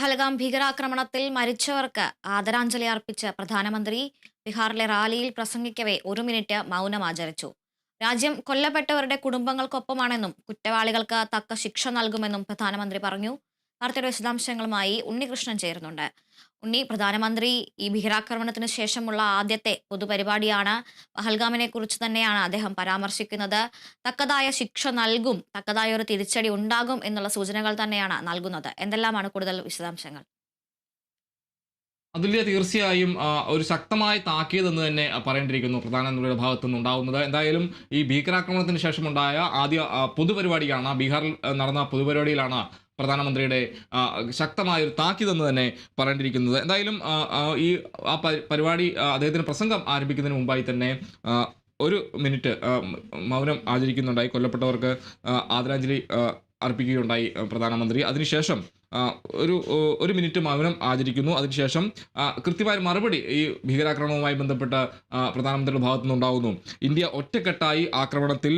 പഹൽഗാം ഭീകരാക്രമണത്തിൽ മരിച്ചവർക്ക് ആദരാഞ്ജലി അർപ്പിച്ച് പ്രധാനമന്ത്രി ബീഹാറിലെ റാലിയിൽ പ്രസംഗിക്കവേ ഒരു മിനിറ്റ് മൗനം ആചരിച്ചു രാജ്യം കൊല്ലപ്പെട്ടവരുടെ കുടുംബങ്ങൾക്കൊപ്പമാണെന്നും കുറ്റവാളികൾക്ക് തക്ക ശിക്ഷ നൽകുമെന്നും പ്രധാനമന്ത്രി പറഞ്ഞു. വാർത്തയുടെ വിശദാംശങ്ങളുമായി ഉണ്ണികൃഷ്ണൻ ചേരുന്നുണ്ട്. ഉണ്ണി പ്രധാനമന്ത്രി ഈ ഭീകരാക്രമണത്തിന് ശേഷമുള്ള ആദ്യത്തെ പൊതുപരിപാടിയാണ് പഹൽഗാമിനെ കുറിച്ച് തന്നെയാണ് അദ്ദേഹം പരാമർശിക്കുന്നത്. തക്കതായ ശിക്ഷ നൽകും തക്കതായ ഒരു തിരിച്ചടി ഉണ്ടാകും എന്നുള്ള സൂചനകൾ തന്നെയാണ് നൽകുന്നത്. എന്തെല്ലാമാണ് കൂടുതൽ വിശദാംശങ്ങൾ? അതുല്യ തീർച്ചയായും ഒരു ശക്തമായ താക്കീത് എന്ന് തന്നെ പറയേണ്ടിയിരിക്കുന്നു പ്രധാനമന്ത്രിയുടെ ഭാഗത്തു നിന്നുണ്ടാവുന്നത്. എന്തായാലും ഈ ഭീകരാക്രമണത്തിന് ശേഷമുണ്ടായ ആദ്യ പൊതുപരിപാടിയാണ് ബീഹാറിൽ നടന്ന പൊതുപരിപാടിയിലാണ് പ്രധാനമന്ത്രിയുടെ ശക്തമായ ഒരു താക്കീത് തന്നെ പറയേണ്ടിയിരിക്കുന്നത്. എന്തായാലും ഈ ആ പരിപാടി അദ്ദേഹത്തിന് പ്രസംഗം ആരംഭിക്കുന്നതിന് മുമ്പായി തന്നെ ഒരു മിനിറ്റ് മൗനം ആചരിക്കുന്നുണ്ടായി. കൊല്ലപ്പെട്ടവർക്ക് ആദരാഞ്ജലി അർപ്പിക്കുകയുണ്ടായി പ്രധാനമന്ത്രി. അതിനുശേഷം ഒരു ഒരു മിനിറ്റ് മൗനം ആചരിക്കുന്നു. അതിനുശേഷം കൃത്യമായ മറുപടി ഈ ഭീകരാക്രമണവുമായി ബന്ധപ്പെട്ട പ്രധാനമന്ത്രിയുടെ ഭാഗത്തു നിന്നുണ്ടാകുന്നു ഇന്ത്യ ഒറ്റക്കെട്ടായി ആക്രമണത്തിൽ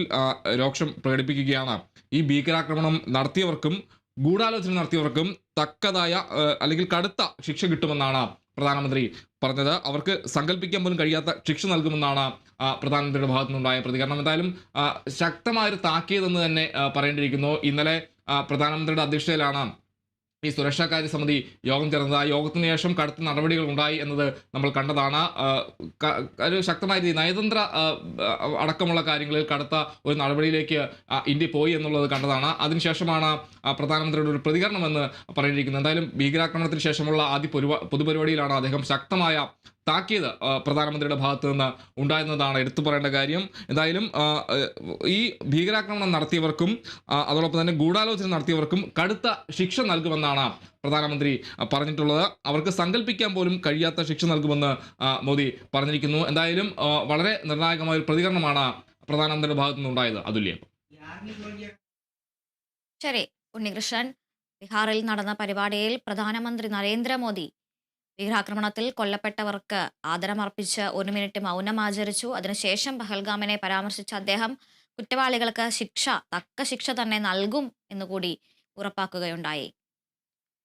രോക്ഷം പ്രകടിപ്പിക്കുകയാണ്. ഈ ഭീകരാക്രമണം നടത്തിയവർക്കും ഗൂഢാലോചന നടത്തിയവർക്കും തക്കതായ അല്ലെങ്കിൽ കടുത്ത ശിക്ഷ കിട്ടുമെന്നാണ് പ്രധാനമന്ത്രി പറഞ്ഞത്. അവർക്ക് സങ്കല്പിക്കാൻ പോലും കഴിയാത്ത ശിക്ഷ നൽകുമെന്നാണ് പ്രധാനമന്ത്രിയുടെ ഭാഗത്തു നിന്നുണ്ടായ പ്രതികരണം. എന്തായാലും ശക്തമായൊരു താക്കീത് എന്ന് തന്നെ പറയേണ്ടിയിരിക്കുന്നു. ഇന്നലെ പ്രധാനമന്ത്രിയുടെ അധ്യക്ഷതയിലാണ് ഈ സുരക്ഷാകാര്യ സമിതി യോഗം ചേർന്നത്. ആ യോഗത്തിന് ശേഷം കടുത്ത നടപടികൾ ഉണ്ടായി എന്നത് നമ്മൾ കണ്ടതാണ്. ഒരു ശക്തമായ രീതി നയതന്ത്ര അടക്കമുള്ള കാര്യങ്ങളിൽ കടുത്ത ഒരു നടപടിയിലേക്ക് ഇന്ത്യ പോയി എന്നുള്ളത് കണ്ടതാണ്. അതിനുശേഷമാണ് പ്രധാനമന്ത്രിയുടെ ഒരു പ്രതികരണം എന്ന് പറഞ്ഞിരിക്കുന്നത് എന്തായാലും ഭീകരാക്രമണത്തിന് ശേഷമുള്ള ആദ്യ പൊതുപരിപാടിയിലാണ് അദ്ദേഹം ശക്തമായ താക്കീത് പ്രധാനമന്ത്രിയുടെ ഭാഗത്തു നിന്ന് ഉണ്ടായിരുന്നതാണ്. എടുത്തു പറയേണ്ട കാര്യം എന്തായാലും ഈ ഭീകരാക്രമണം നടത്തിയവർക്കും അതോടൊപ്പം തന്നെ ഗൂഢാലോചന നടത്തിയവർക്കും കടുത്ത ശിക്ഷ നൽകുമെന്നാണ് പ്രധാനമന്ത്രി പറഞ്ഞിട്ടുള്ളത്. അവർക്ക് സങ്കല്പിക്കാൻ പോലും കഴിയാത്ത ശിക്ഷ നൽകുമെന്ന് മോദി പറഞ്ഞിരിക്കുന്നു. എന്തായാലും വളരെ നിർണായകമായ ഒരു പ്രതികരണമാണ് പ്രധാനമന്ത്രിയുടെ ഭാഗത്തു നിന്നുണ്ടായത്. അതുല്യം. ശരി ഉണ്ണികൃഷ്ണൻ ബീഹാറിൽ നടന്ന പരിപാടിയിൽ പ്രധാനമന്ത്രി നരേന്ദ്രമോദി ഭീകരാക്രമണത്തിൽ കൊല്ലപ്പെട്ടവർക്ക് ആദരമർപ്പിച്ച് ഒരു മിനിറ്റ് മൗനം ആചരിച്ചു. അതിനുശേഷം പഹൽഗാമിനെ പരാമർശിച്ച അദ്ദേഹം കുറ്റവാളികൾക്ക് ശിക്ഷ തക്ക ശിക്ഷ തന്നെ നൽകും എന്നുകൂടി ഉറപ്പാക്കുകയുണ്ടായി.